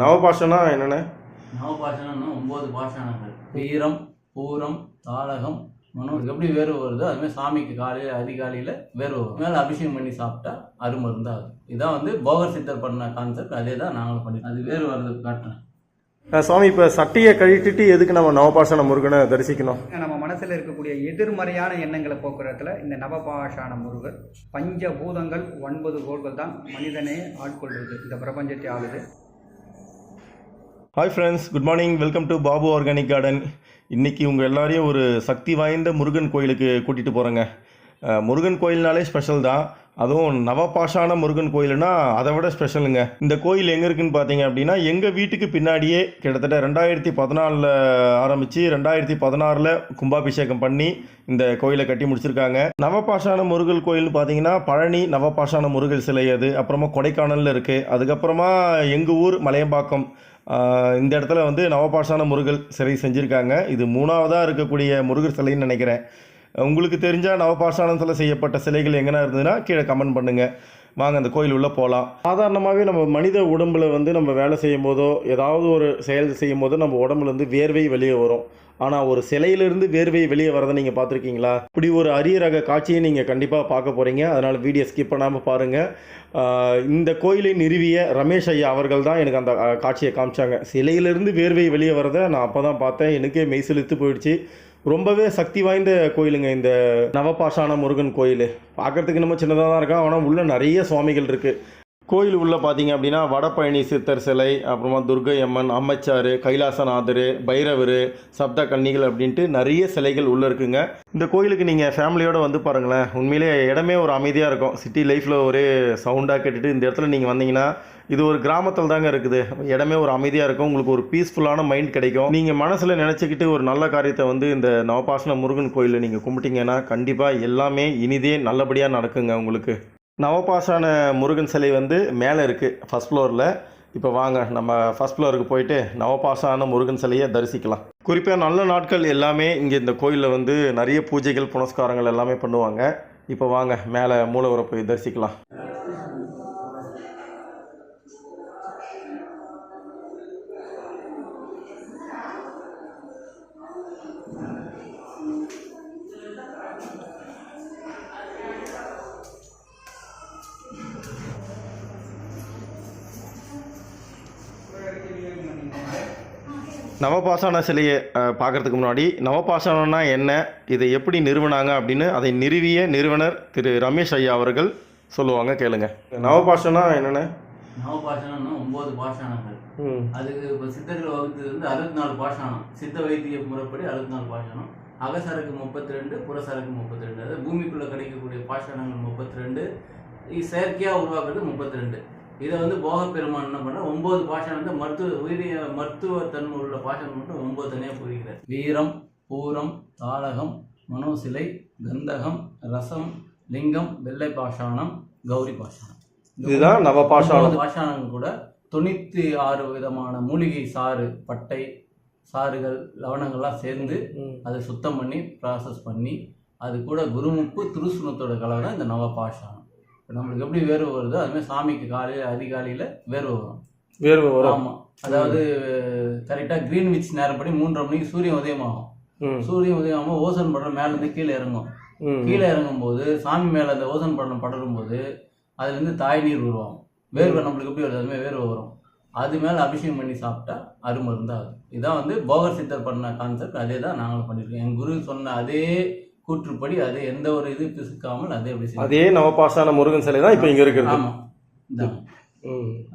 நவபாஷனா என்னென்ன? நவபாஷணம்னா ஒன்பது பாஷாணங்கள். வீரம் பூரம் தாளகம் மனோ எப்படி வேர்வை வருதோ அதுமாதிரி சாமிக்கு காலையில் அதிகாலையில் வேர்வை வரும். மேலே அபிஷேகம் பண்ணி சாப்பிட்டா அருமருந்து ஆகும் இதான் வந்து போகர் சித்தர் பண்ண கான்செப்ட் அதே தான் நாங்களும் பண்ணி அது வேர்வை வர்றது காட்டுறேன். சுவாமி இப்போ சட்டியை கழிட்டுட்டு எதுக்கு நம்ம நவபாஷான முருகனை தரிசிக்கணும்? நம்ம மனசில் இருக்கக்கூடிய எதிர்மறையான எண்ணங்களை போக்குறதுல இந்த நவபாஷான முருகர் பஞ்சபூதங்கள் ஒன்பது கோள்கள் தான் மனிதனே ஆட்கொள்ளுது இந்த பிரபஞ்சத்தை ஆளுது. Hi friends good morning welcome to Babu organic garden இன்றைக்கி உங்கள் எல்லாரையும் ஒரு சக்தி வாய்ந்த முருகன் கோயிலுக்கு கூட்டிகிட்டு போகிறேங்க முருகன் கோயில்னாலே ஸ்பெஷல் தான். அதுவும் நவபாஷான முருகன் கோயில்னா அதை விட ஸ்பெஷலுங்க இந்த கோயில் எங்கே இருக்குன்னு பார்த்தீங்க அப்படின்னா எங்கள் வீட்டுக்கு பின்னாடியே கிட்டத்தட்ட ரெண்டாயிரத்தி பதினாலில் ஆரம்பித்து ரெண்டாயிரத்தி பதினாறில் கும்பாபிஷேகம் பண்ணி இந்த கோயிலை கட்டி முடிச்சிருக்காங்க. நவபாஷான முருகல் கோயில்னு பார்த்தீங்கன்னா பழனி நவபாஷான முருகல் சிலை அது அப்புறமா கொடைக்கானலில் இருக்குது அதுக்கப்புறமா எங்கள் ஊர் மலையம்பாக்கம். இந்த இடத்துல வந்து நவபாஷான முருகல் சிலை செஞ்சுருக்காங்க. இது மூணாவதாக இருக்கக்கூடிய முருகர் சிலைன்னு நினைக்கிறேன். உங்களுக்கு தெரிஞ்சால் நவபாஷானத்தில் செய்யப்பட்ட சிலைகள் எங்கன்னா இருந்ததுன்னா கீழே கமெண்ட் பண்ணுங்கள் வாங்க அந்த கோயில் உள்ளே போகலாம் சாதாரணமாகவே நம்ம மனித உடம்புல வந்து நம்ம வேலை செய்யும் போதோ ஏதாவது ஒரு செயல் செய்யும் போதோ நம்ம உடம்புலேருந்து வேர்வை வெளியே வரும். ஆனால் ஒரு சிலையிலிருந்து வேர்வை வெளியே வரதை நீங்கள் பார்த்துருக்கீங்களா? இப்படி ஒரு அரிய ரக காட்சியை நீங்கள் கண்டிப்பாக பார்க்க போகிறீங்க அதனால் வீடியோ ஸ்கிப் பண்ணாமல் பாருங்கள் இந்த கோயிலை நிறுவிய ரமேஷ் ஐயா அவர்கள் தான் எனக்கு அந்த காட்சியை காமிச்சாங்க. சிலையிலிருந்து வேர்வை வெளியே வரதை நான் அப்போ தான் பார்த்தேன். எனக்கே மெய்சிலித்து போயிடுச்சு. ரொம்பவே சக்தி வாய்ந்த கோயிலுங்க இந்த நவபாஷான முருகன் கோயில். பார்க்குறதுக்கு நம்ம சின்னதாக தான் இருக்கா? ஆனால் உள்ளே நிறைய சுவாமிகள் இருக்குது கோயில் உள்ளே பார்த்தீங்க அப்படின்னா வடபழனி சித்தர் சிலை அப்புறமா துர்கை அம்மன் அம்மச்சார் கைலாசநாதர் பைரவர் சப்த கன்னிகள் அப்படின்ட்டு நிறைய சிலைகள் உள்ளே இருக்குங்க. இந்த கோயிலுக்கு நீங்கள் ஃபேமிலியோடு வந்து பாருங்களேன். உண்மையிலே இடமே ஒரு அமைதியாக இருக்கும். சிட்டி லைஃப்பில் ஒரே சவுண்டாக கேட்டுட்டு இந்த இடத்துல நீங்கள் வந்தீங்கன்னா இது ஒரு கிராமத்தில் தாங்க இருக்குது. இடமே ஒரு அமைதியாக இருக்கும். உங்களுக்கு ஒரு பீஸ்ஃபுல்லான மைண்ட் கிடைக்கும். நீங்கள் மனசில் நினச்சிக்கிட்டு ஒரு நல்ல காரியத்தை வந்து இந்த நவபாசன முருகன் கோயிலில் நீங்கள் கும்பிட்டீங்கன்னா கண்டிப்பாக எல்லாமே இனிதே நல்லபடியாக நடக்குங்க உங்களுக்கு. நவபாஷான முருகன் சிலை வந்து மேலே இருக்குது ஃபஸ்ட் ஃப்ளோரில் இப்போ வாங்க நம்ம ஃபஸ்ட் ஃப்ளோருக்கு போயிட்டு நவபாஷான முருகன் சிலையை தரிசிக்கலாம். குறிப்பாக நல்ல நாட்கள் எல்லாமே இங்கே இந்த கோயிலில் வந்து நிறைய பூஜைகள் புனஸ்காரங்கள் எல்லாமே பண்ணுவாங்க. இப்போ வாங்க மேலே மூலவரை போய் தரிசிக்கலாம். நவபாஷான சிலையை பார்க்கறதுக்கு முன்னாடி நவபாஷானம்னா என்ன? இதை எப்படி நிறுவனாங்க அப்படின்னு அதை நிறுவிய நிறுவனர் திரு ரமேஷ் ஐயா அவர்கள் சொல்லுவாங்க கேளுங்க. நவபாஷனா என்னென்ன? நவபாஷணம்னா ஒன்பது பாஷாணங்கள் அதுக்கு இப்போ சித்தர்கள் வகுத்தது வந்து அறுபத்தி நாலு பாஷாணம் சித்த வைத்திய முறைப்படி அறுபத்தி நாலு பாஷாணம் அகசரக்கு முப்பத்தி ரெண்டு புறசரக்கு முப்பத்தி ரெண்டு அதாவது பூமிக்குள்ளே கிடைக்கக்கூடிய பாஷாணங்கள் முப்பத்தி ரெண்டு செயற்கையாக உருவாக்குறது முப்பத்தி ரெண்டு இதை வந்து போக பெருமான் என்ன பண்ண ஒன்பது பாஷாணத்தை மருத்துவ உயிரிய மருத்துவ தன்மை உள்ள பாஷாணம் மட்டும் ஒன்பது தனியாக புரிகிறார். வீரம் பூரம் தாளகம் மனோசிலை கந்தகம் ரசம் லிங்கம் வெள்ளை பாஷாணம் கௌரி பாஷாணம். இதுதான் நவபாஷானம் ஒன்பது பாஷாணங்கள் கூட தொண்ணூற்றி ஆறு விதமான மூலிகை சாறு பட்டை சாறுகள் லவணங்கள்லாம் சேர்ந்து அதை சுத்தம் பண்ணி ப்ராசஸ் பண்ணி அது கூட குருமுப்பு துருசுனத்தோட கலவை இந்த நவ பாஷாணம். நம்மளுக்கு எப்படி வேர்வை வருதோ அதுமாதிரி சாமிக்கு காலையில் அதிகாலையில் வேர்வை வரும். வேர்வை வரும். ஆமாம் அதாவது கரெக்டாக கிரீன்விச் நேரப்படி மூன்றரை மணிக்கு சூரியன் உதயமாகும். சூரியன் உதயமாகும் ஓசோன் படலம் மேலேருந்து கீழே இறங்கும். கீழே இறங்கும்போது சாமி மேலே அந்த ஓசோன் படலம் படரும் போது அதுலேருந்து தாய் நீர் உருவாகும். வேர்வை நம்மளுக்கு எப்படி வருது? அதுமாதிரி வேர்வை வரும். அது மேலே அபிஷேகம் பண்ணி சாப்பிட்டா அருமருந்து ஆகுது இதான் வந்து போகர் சித்தர் பண்ண கான்செப்ட் அதே தான் நாங்களும் பண்ணியிருக்கோம். என் குரு சொன்ன அதே கூற்றுப்படி அது எந்த ஒரு இது பிசுக்காமல் அதே அப்படி அதே நவபாஷான முருகன் சிலை தான் இப்போ இங்கே இருக்கிறது ஆமாம்.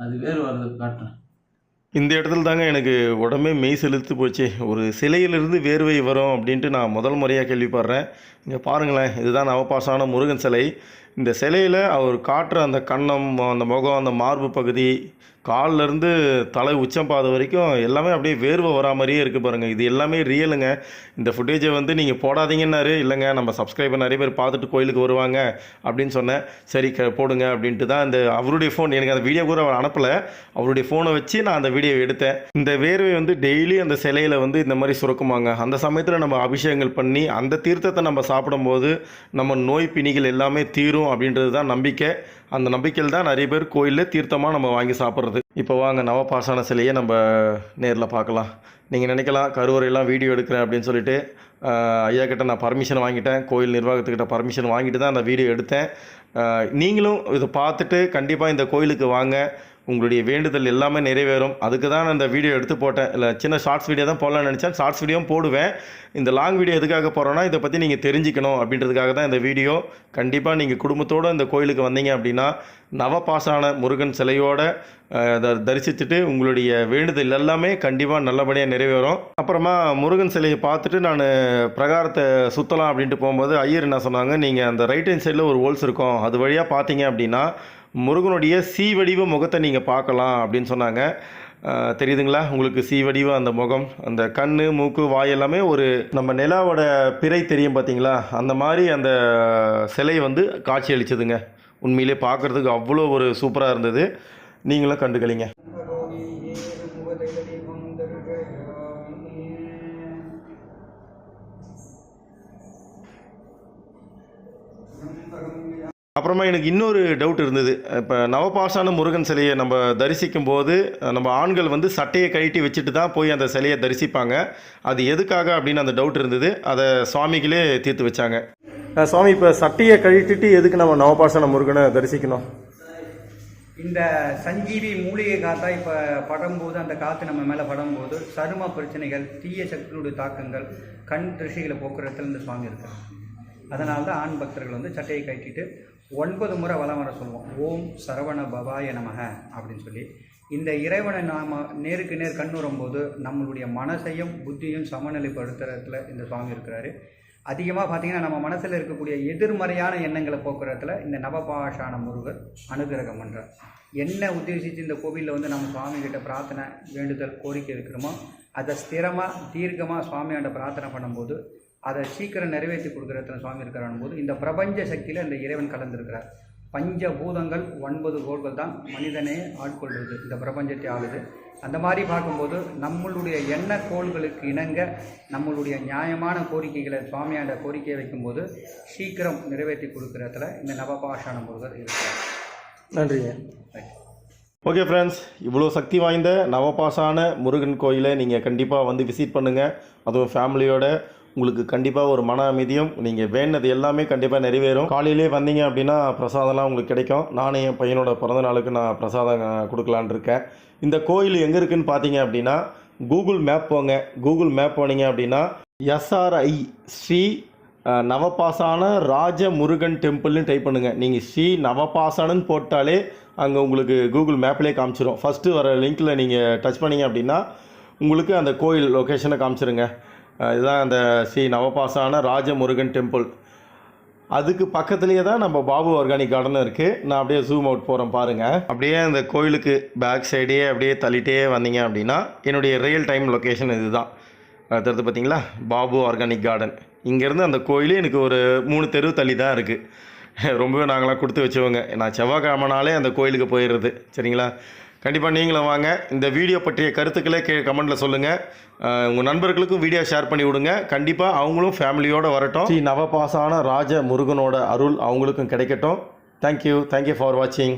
அது வேறு வர்றது காட்டுறேன். இந்த இடத்துல தாங்க எனக்கு உடம்பே மெய் செலுத்து போச்சு. ஒரு சிலையிலிருந்து வேர்வை வரும் அப்படின்ட்டு நான் முதல் முறையாக கேள்விப்படுறேன். இங்கே பாருங்களேன் இதுதான் நவபாசான முருகன் சிலை. இந்த சிலையில் அவர் காட்டுற அந்த கன்னம் அந்த முகம் அந்த மார்பு பகுதி கால்லேருந்து தலை உச்சம் பாத வரைக்கும் எல்லாமே அப்படியே வேர்வை வரா மாதிரியே இருக்குது பாருங்கள் இது எல்லாமே ரியலுங்க. இந்த ஃபுட்டேஜை வந்து நீங்கள் போடாதீங்கன்னாரு. இல்லைங்க நம்ம சப்ஸ்கிரைபர் நிறைய பேர் பார்த்துட்டு கோயிலுக்கு வருவாங்க அப்படின்னு சொன்னேன். சரி க போடுங்க அப்படின்ட்டு தான் இந்த அவருடைய ஃபோன் எனக்கு அந்த வீடியோ கூட அவர் அனுப்பலை. அவருடைய ஃபோனை வச்சு நான் அந்த வீடியோ எடுத்தேன். இந்த வேர்வை வந்து டெய்லி அந்த சிலையில் வந்து இந்த மாதிரி சுரக்குமாங்க. அந்த சமயத்தில் நம்ம அபிஷேகங்கள் பண்ணி அந்த தீர்த்தத்தை நம்ம சாப்பிடும்போது நம்ம நோய் பிணிகள் எல்லாமே தீரும். கிடைக்கும் அப்படின்றது தான் நம்பிக்கை. அந்த நம்பிக்கையில் தான் நிறைய பேர் கோயிலில் தீர்த்தமாக நம்ம வாங்கி சாப்பிட்றது. இப்போ வாங்க நவபாஷான சிலையை நம்ம நேரில் பார்க்கலாம். நீங்கள் நினைக்கலாம் கருவறையெல்லாம் வீடியோ எடுக்கிறேன் அப்படின்னு சொல்லிட்டு ஐயா கிட்ட நான் பர்மிஷன் வாங்கிட்டேன். கோயில் நிர்வாகத்துக்கிட்ட பர்மிஷன் வாங்கிட்டு தான் அந்த வீடியோ எடுத்தேன். நீங்களும் இதை பார்த்துட்டு கண்டிப்பாக இந்த கோயிலுக்கு வாங்க. உங்களுடைய வேண்டுதல் எல்லாமே நிறைவேறும். அதுக்கு தான் நான் இந்த வீடியோ எடுத்து போட்டேன். இல்லை சின்ன ஷார்ட்ஸ் வீடியோ தான் போடலாம்னு நினச்சேன். ஷார்ட்ஸ் வீடியோவும் போடுவேன். இந்த லாங் வீடியோ எதுக்காக போகிறோன்னா இதை பற்றி நீங்கள் தெரிஞ்சுக்கணும் அப்படின்றதுக்காக தான் இந்த வீடியோ கண்டிப்பாக நீங்கள் குடும்பத்தோடு இந்த கோயிலுக்கு வந்தீங்க அப்படின்னா நவபாசான முருகன் சிலையோட தரிசிச்சுட்டு உங்களுடைய வேண்டுதல் எல்லாமே கண்டிப்பாக நல்லபடியாக நிறைவேறும். அப்புறமா முருகன் சிலையை பார்த்துட்டு நான் பிரகாரத்தை சுற்றலாம் அப்படின்ட்டு போகும்போது ஐயர் என்ன சொன்னாங்க நீங்கள் அந்த ரைட் ஹேண்ட் சைடில் ஒரு ஹோல்ஸ் இருக்கும். அது வழியாக பார்த்தீங்க அப்படின்னா முருகனுடைய சி வடிவ முகத்தை நீங்கள் பார்க்கலாம் அப்படின்னு சொன்னாங்க. தெரியுதுங்களா? உங்களுக்கு சி வடிவ அந்த முகம் அந்த கண் மூக்கு வாய் எல்லாமே ஒரு நம்ம நிலாவோட பிறை தெரியும் பார்த்தீங்களா அந்த மாதிரி அந்த சிலை வந்து காட்சி அளிச்சதுங்க உண்மையிலே பார்க்குறதுக்கு அவ்வளோ ஒரு சூப்பராக இருந்தது. நீங்களும் கண்டுக்கலிங்க. அப்புறமா எனக்கு இன்னொரு டவுட் இருந்தது. இப்போ நவபாஷான முருகன் சிலையை நம்ம தரிசிக்கும் போது நம்ம ஆண்கள் வந்து சட்டையை கழட்டி வச்சுட்டு தான் போய் அந்த சிலையை தரிசிப்பாங்க. அது எதுக்காக அப்படின்னு அந்த டவுட் இருந்தது. அதை சுவாமிகளே தீர்த்து வச்சாங்க. சுவாமி இப்போ சட்டையை கழட்டிட்டு எதுக்கு நம்ம நவபாஷான முருகனை தரிசிக்கணும்? இந்த சஞ்சீவி மூலிகை காத்தா இப்போ படும்போது அந்த காற்று நம்ம மேலே படும்போது சரும பிரச்சனைகள் தீய சக்தியுடைய தாக்கங்கள் கண் திருஷ்டிகளை போக்குறதுல இந்த சுவாமி இருக்காங்க அதனால தான் ஆண் பக்தர்கள் வந்து சட்டையை கட்டிட்டு ஒன்பது முறை வளம் வர சொல்லுவோம். ஓம் சரவண பவாய நமக அப்படின்னு சொல்லி. இந்த இறைவனை நாம் நேருக்கு நேர் கண்ணுறும் போது நம்மளுடைய மனசையும் புத்தியும் சமநிலைப்படுத்துறதுல இந்த சுவாமி இருக்கிறாரு. அதிகமாக பார்த்தீங்கன்னா நம்ம மனசில் இருக்கக்கூடிய எதிர்மறையான எண்ணங்களை போக்குறதுல இந்த நவபாஷான முருகர் அனுகிரகம் பண்ணுறார் என்ன உத்தேசித்து இந்த கோவிலில் வந்து நம்ம சுவாமி கிட்ட பிரார்த்தனை வேண்டுதல் கோரிக்கை வைக்கிறோமோ அதை ஸ்திரமாக தீர்க்கமாக சுவாமியாண்ட பிரார்த்தனை பண்ணும்போது அதை சீக்கிரம் நிறைவேற்றி கொடுக்குறதுல சுவாமி இருக்கிறான் போது இந்த பிரபஞ்ச சக்தியில் இந்த இறைவன் கலந்திருக்கிறார். பஞ்சபூதங்கள் ஒன்பது கோள்கள் தான் மனிதனே ஆட்கொள்வது இந்த பிரபஞ்சத்தை ஆளுது. அந்த மாதிரி பார்க்கும்போது நம்மளுடைய எண்ண கோள்களுக்கு இணங்க நம்மளுடைய நியாயமான கோரிக்கைகளை சுவாமியாண்ட கோரிக்கையை வைக்கும்போது சீக்கிரம் நிறைவேற்றி கொடுக்குறதுல இந்த நவபாஷான முருகர் இருக்கிறார். நன்றிங்க Right. ஓகே ஃப்ரெண்ட்ஸ் இவ்வளோ சக்தி வாய்ந்த நவபாசான முருகன் கோயிலை நீங்கள் கண்டிப்பாக வந்து விசிட் பண்ணுங்கள் அதுவும் ஃபேமிலியோட உங்களுக்கு கண்டிப்பாக ஒரு மன அமைதியும் நீங்கள் வேண்டது எல்லாமே கண்டிப்பாக நிறைவேறும். காலையிலே வந்தீங்க அப்படின்னா பிரசாதம்லாம் உங்களுக்கு கிடைக்கும். நானும் என் பையனோட பிறந்த நாளுக்கு நான் பிரசாதம் கொடுக்கலான் கொடுக்கலான்னு இருக்கேன். இந்த கோயில் எங்கே இருக்குதுன்னு பார்த்தீங்க அப்படின்னா கூகுள் மேப் போங்க. கூகுள் மேப் போனீங்க அப்படின்னா எஸ்ஆர்ஐ ஸ்ரீ நவபாசான ராஜ முருகன் டெம்பிள்னு டைப் பண்ணுங்கள் நீங்கள் ஸ்ரீ நவபாசானன்னு போட்டாலே அங்கே உங்களுக்கு கூகுள் மேப்லேயே காமிச்சிரும். ஃபஸ்ட்டு வர லிங்க்கில் நீங்கள் டச் பண்ணிங்க அப்படின்னா உங்களுக்கு அந்த கோயில் லொக்கேஷனை காமிச்சிருங்க. இதுதான் அந்த ஸ்ரீ நவபாசான ராஜமுருகன் டெம்பிள் அதுக்கு பக்கத்துலேயே தான் நம்ம பாபு ஆர்கானிக் கார்டனும் இருக்குது நான் அப்படியே ஜூம் அவுட் போகிறேன் பாருங்கள் அப்படியே அந்த கோயிலுக்கு பேக் சைடே அப்படியே தள்ளிட்டே வந்தீங்க அப்படின்னா என்னுடைய ரியல் டைம் லொக்கேஷன் இதுதான். அடுத்தடுத்து பார்த்தீங்களா? பாபு ஆர்கானிக் கார்டன் இங்கேருந்து அந்த கோயில் எனக்கு ஒரு மூணு தெரு தள்ளி தான் இருக்குது ரொம்பவே நாங்களாம் கொடுத்து வச்சவங்க. நான் செவ்வாய்க்கிழமனாலே அந்த கோயிலுக்கு போயிடுறது. சரிங்களா? கண்டிப்பாக நீங்களும் வாங்க. இந்த வீடியோ பற்றிய கருத்துக்களை கீழே கமெண்ட்டில் சொல்லுங்கள் உங்கள் நண்பர்களுக்கும் வீடியோ ஷேர் பண்ணி விடுங்க. கண்டிப்பாக அவங்களும் ஃபேமிலியோடு வரட்டும். ஸ்ரீ நவபாசான ராஜ முருகனோட அருள் அவங்களுக்கும் கிடைக்கட்டும். தேங்க்யூ தேங்க்யூ ஃபார் வாட்சிங்